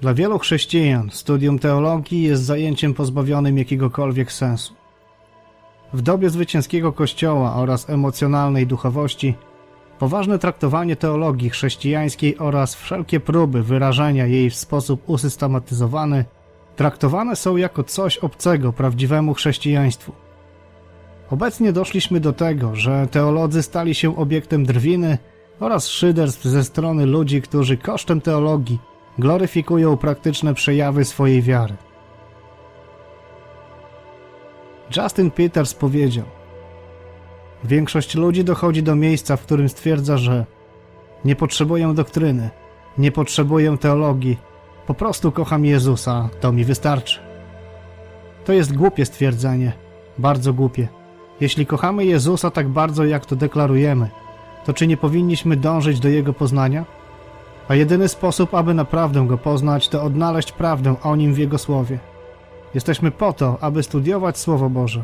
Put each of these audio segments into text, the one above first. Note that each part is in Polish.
Dla wielu chrześcijan studium teologii jest zajęciem pozbawionym jakiegokolwiek sensu. W dobie zwycięskiego kościoła oraz emocjonalnej duchowości, poważne traktowanie teologii chrześcijańskiej oraz wszelkie próby wyrażenia jej w sposób usystematyzowany traktowane są jako coś obcego prawdziwemu chrześcijaństwu. Obecnie doszliśmy do tego, że teolodzy stali się obiektem drwiny oraz szyderstw ze strony ludzi, którzy kosztem teologii gloryfikują praktyczne przejawy swojej wiary. Justin Peters powiedział: Większość ludzi dochodzi do miejsca, w którym stwierdza, że nie potrzebuję doktryny, nie potrzebuję teologii, po prostu kocham Jezusa, to mi wystarczy. To jest głupie stwierdzenie, bardzo głupie. Jeśli kochamy Jezusa tak bardzo, jak to deklarujemy, to czy nie powinniśmy dążyć do Jego poznania? A jedyny sposób, aby naprawdę Go poznać, to odnaleźć prawdę o Nim w Jego Słowie. Jesteśmy po to, aby studiować Słowo Boże.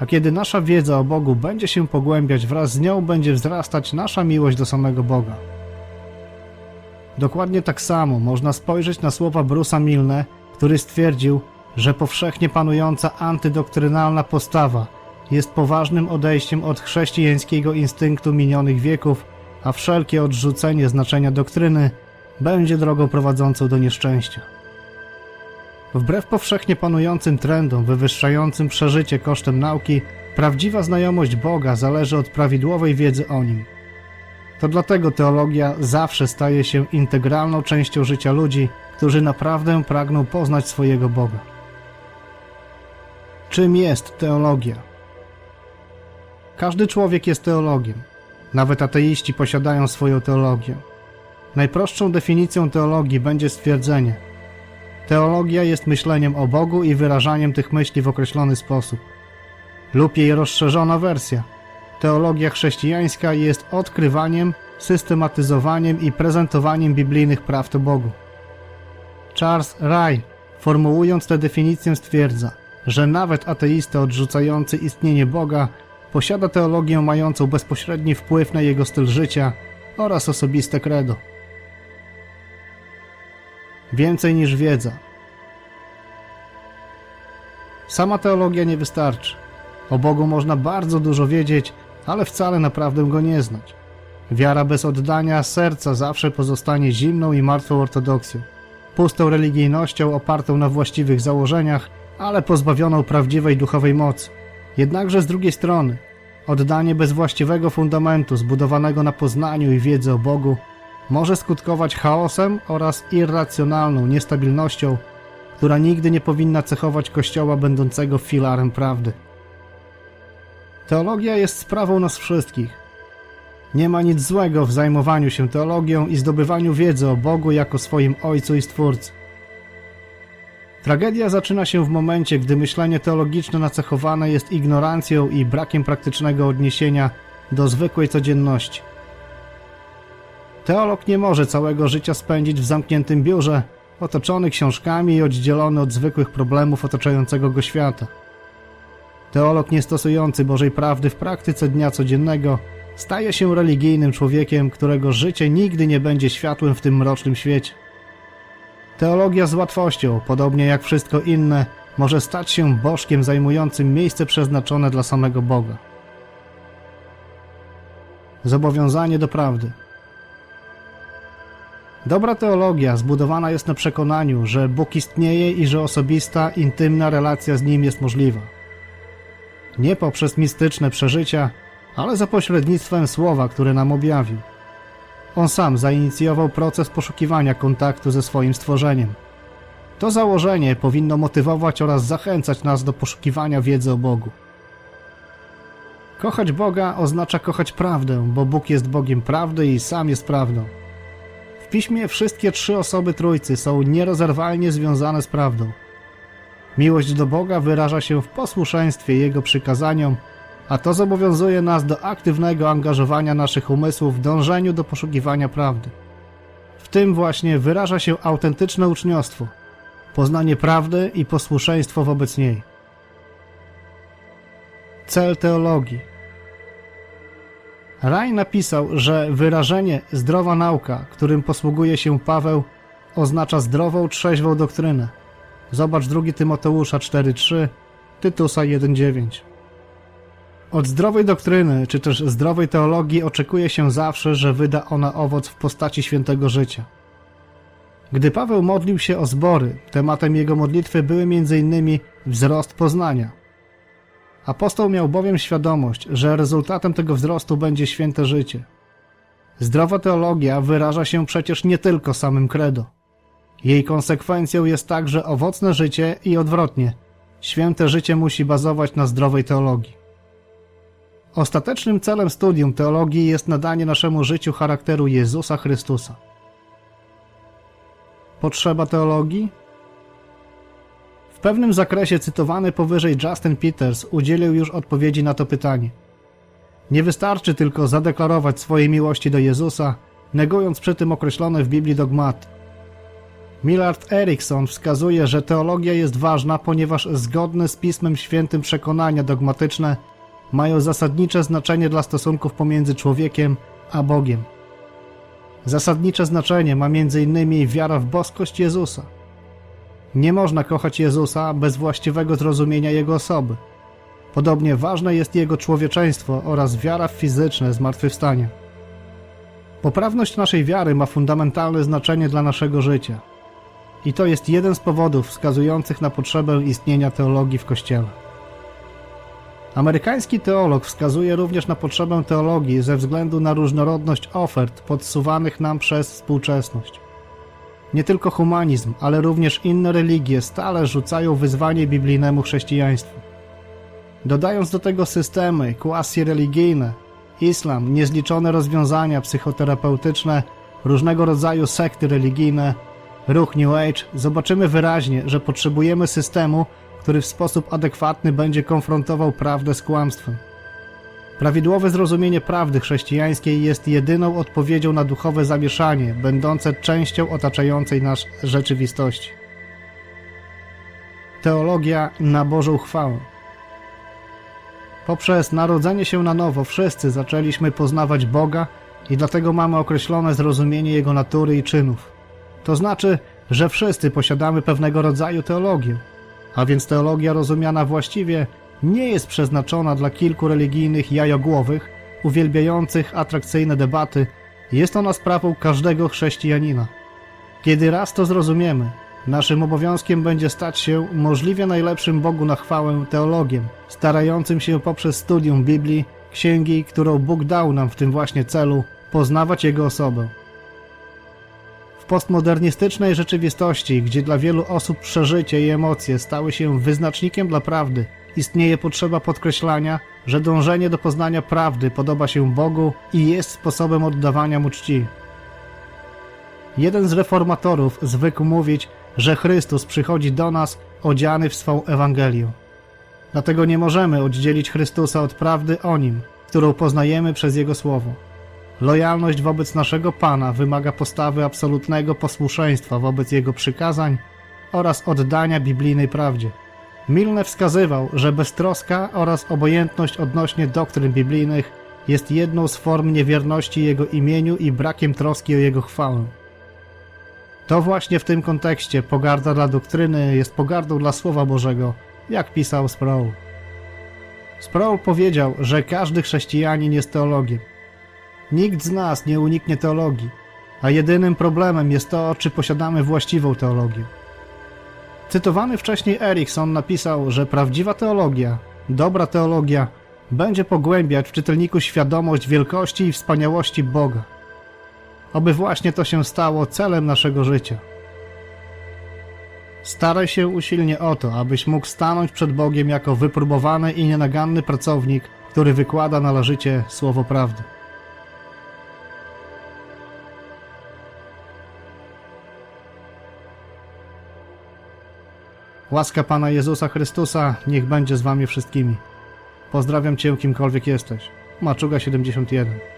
A kiedy nasza wiedza o Bogu będzie się pogłębiać, wraz z nią będzie wzrastać nasza miłość do samego Boga. Dokładnie tak samo można spojrzeć na słowa Bruce'a Milne, który stwierdził, że powszechnie panująca antydoktrynalna postawa jest poważnym odejściem od chrześcijańskiego instynktu minionych wieków, a wszelkie odrzucenie znaczenia doktryny będzie drogą prowadzącą do nieszczęścia. Wbrew powszechnie panującym trendom wywyższającym przeżycie kosztem nauki, prawdziwa znajomość Boga zależy od prawidłowej wiedzy o Nim. To dlatego teologia zawsze staje się integralną częścią życia ludzi, którzy naprawdę pragną poznać swojego Boga. Czym jest teologia? Każdy człowiek jest teologiem. Nawet ateiści posiadają swoją teologię. Najprostszą definicją teologii będzie stwierdzenie: Teologia jest myśleniem o Bogu i wyrażaniem tych myśli w określony sposób. Lub jej rozszerzona wersja. Teologia chrześcijańska jest odkrywaniem, systematyzowaniem i prezentowaniem biblijnych prawd o Bogu. Charles Ray, formułując tę definicję, stwierdza, że nawet ateista odrzucający istnienie Boga posiada teologię mającą bezpośredni wpływ na jego styl życia oraz osobiste credo. Więcej niż wiedza. Sama teologia nie wystarczy. O Bogu można bardzo dużo wiedzieć, ale wcale naprawdę go nie znać. Wiara bez oddania serca zawsze pozostanie zimną i martwą ortodoksją, pustą religijnością opartą na właściwych założeniach, ale pozbawioną prawdziwej duchowej mocy. Jednakże z drugiej strony, oddanie bez właściwego fundamentu zbudowanego na poznaniu i wiedzy o Bogu może skutkować chaosem oraz irracjonalną niestabilnością, która nigdy nie powinna cechować Kościoła będącego filarem prawdy. Teologia jest sprawą nas wszystkich. Nie ma nic złego w zajmowaniu się teologią i zdobywaniu wiedzy o Bogu jako swoim Ojcu i Stwórcy. Tragedia zaczyna się w momencie, gdy myślenie teologiczne nacechowane jest ignorancją i brakiem praktycznego odniesienia do zwykłej codzienności. Teolog nie może całego życia spędzić w zamkniętym biurze, otoczony książkami i oddzielony od zwykłych problemów otaczającego go świata. Teolog niestosujący Bożej prawdy w praktyce dnia codziennego staje się religijnym człowiekiem, którego życie nigdy nie będzie światłem w tym mrocznym świecie. Teologia z łatwością, podobnie jak wszystko inne, może stać się bożkiem zajmującym miejsce przeznaczone dla samego Boga. Zobowiązanie do prawdy. Dobra teologia zbudowana jest na przekonaniu, że Bóg istnieje i że osobista, intymna relacja z Nim jest możliwa. Nie poprzez mistyczne przeżycia, ale za pośrednictwem słowa, które nam objawił. On sam zainicjował proces poszukiwania kontaktu ze swoim stworzeniem. To założenie powinno motywować oraz zachęcać nas do poszukiwania wiedzy o Bogu. Kochać Boga oznacza kochać prawdę, bo Bóg jest Bogiem prawdy i sam jest prawdą. W piśmie wszystkie trzy osoby Trójcy są nierozerwalnie związane z prawdą. Miłość do Boga wyraża się w posłuszeństwie Jego przykazaniom, a to zobowiązuje nas do aktywnego angażowania naszych umysłów w dążeniu do poszukiwania prawdy. W tym właśnie wyraża się autentyczne uczniostwo, poznanie prawdy i posłuszeństwo wobec niej. Cel teologii Raj napisał, że wyrażenie zdrowa nauka, którym posługuje się Paweł, oznacza zdrową, trzeźwą doktrynę. Zobacz 2 Tymoteusza 4.3, Tytusa 1.9. Od zdrowej doktryny, czy też zdrowej teologii oczekuje się zawsze, że wyda ona owoc w postaci świętego życia. Gdy Paweł modlił się o zbory, tematem jego modlitwy były m.in. wzrost poznania. Apostoł miał bowiem świadomość, że rezultatem tego wzrostu będzie święte życie. Zdrowa teologia wyraża się przecież nie tylko samym credo. Jej konsekwencją jest także owocne życie i odwrotnie. Święte życie musi bazować na zdrowej teologii. Ostatecznym celem studium teologii jest nadanie naszemu życiu charakteru Jezusa Chrystusa. Potrzeba teologii? W pewnym zakresie cytowany powyżej Justin Peters udzielił już odpowiedzi na to pytanie. Nie wystarczy tylko zadeklarować swojej miłości do Jezusa, negując przy tym określone w Biblii dogmaty. Millard Erickson wskazuje, że teologia jest ważna, ponieważ zgodne z Pismem Świętym przekonania dogmatyczne mają zasadnicze znaczenie dla stosunków pomiędzy człowiekiem a Bogiem. Zasadnicze znaczenie ma m.in. wiara w boskość Jezusa. Nie można kochać Jezusa bez właściwego zrozumienia Jego osoby. Podobnie ważne jest Jego człowieczeństwo oraz wiara w fizyczne zmartwychwstanie. Poprawność naszej wiary ma fundamentalne znaczenie dla naszego życia. I to jest jeden z powodów wskazujących na potrzebę istnienia teologii w Kościele. Amerykański teolog wskazuje również na potrzebę teologii ze względu na różnorodność ofert podsuwanych nam przez współczesność. Nie tylko humanizm, ale również inne religie stale rzucają wyzwanie biblijnemu chrześcijaństwu. Dodając do tego systemy quasi-religijne, islam, niezliczone rozwiązania psychoterapeutyczne, różnego rodzaju sekty religijne, ruch New Age, zobaczymy wyraźnie, że potrzebujemy systemu, który w sposób adekwatny będzie konfrontował prawdę z kłamstwem. Prawidłowe zrozumienie prawdy chrześcijańskiej jest jedyną odpowiedzią na duchowe zamieszanie, będące częścią otaczającej nas rzeczywistości. Teologia na Bożą chwałę. Poprzez narodzenie się na nowo wszyscy zaczęliśmy poznawać Boga i dlatego mamy określone zrozumienie Jego natury i czynów. To znaczy, że wszyscy posiadamy pewnego rodzaju teologię, a więc teologia rozumiana właściwie nie jest przeznaczona dla kilku religijnych jajogłowych, uwielbiających atrakcyjne debaty, jest ona sprawą każdego chrześcijanina. Kiedy raz to zrozumiemy, naszym obowiązkiem będzie stać się możliwie najlepszym Bogu na chwałę teologiem, starającym się poprzez studium Biblii, księgi, którą Bóg dał nam w tym właśnie celu, poznawać Jego osobę. W postmodernistycznej rzeczywistości, gdzie dla wielu osób przeżycie i emocje stały się wyznacznikiem dla prawdy, istnieje potrzeba podkreślania, że dążenie do poznania prawdy podoba się Bogu i jest sposobem oddawania mu czci. Jeden z reformatorów zwykł mówić, że Chrystus przychodzi do nas odziany w swą Ewangelię. Dlatego nie możemy oddzielić Chrystusa od prawdy o Nim, którą poznajemy przez Jego Słowo. Lojalność wobec naszego Pana wymaga postawy absolutnego posłuszeństwa wobec Jego przykazań oraz oddania biblijnej prawdzie. Milne wskazywał, że beztroska oraz obojętność odnośnie doktryn biblijnych jest jedną z form niewierności Jego imieniu i brakiem troski o Jego chwałę. To właśnie w tym kontekście pogarda dla doktryny jest pogardą dla Słowa Bożego, jak pisał Sproul. Sproul powiedział, że każdy chrześcijanin jest teologiem. Nikt z nas nie uniknie teologii, a jedynym problemem jest to, czy posiadamy właściwą teologię. Cytowany wcześniej Erikson napisał, że prawdziwa teologia, dobra teologia, będzie pogłębiać w czytelniku świadomość wielkości i wspaniałości Boga. Oby właśnie to się stało celem naszego życia. Staraj się usilnie o to, abyś mógł stanąć przed Bogiem jako wypróbowany i nienaganny pracownik, który wykłada należycie słowo prawdy. Łaska Pana Jezusa Chrystusa niech będzie z Wami wszystkimi. Pozdrawiam Cię, kimkolwiek jesteś. Maczuga 71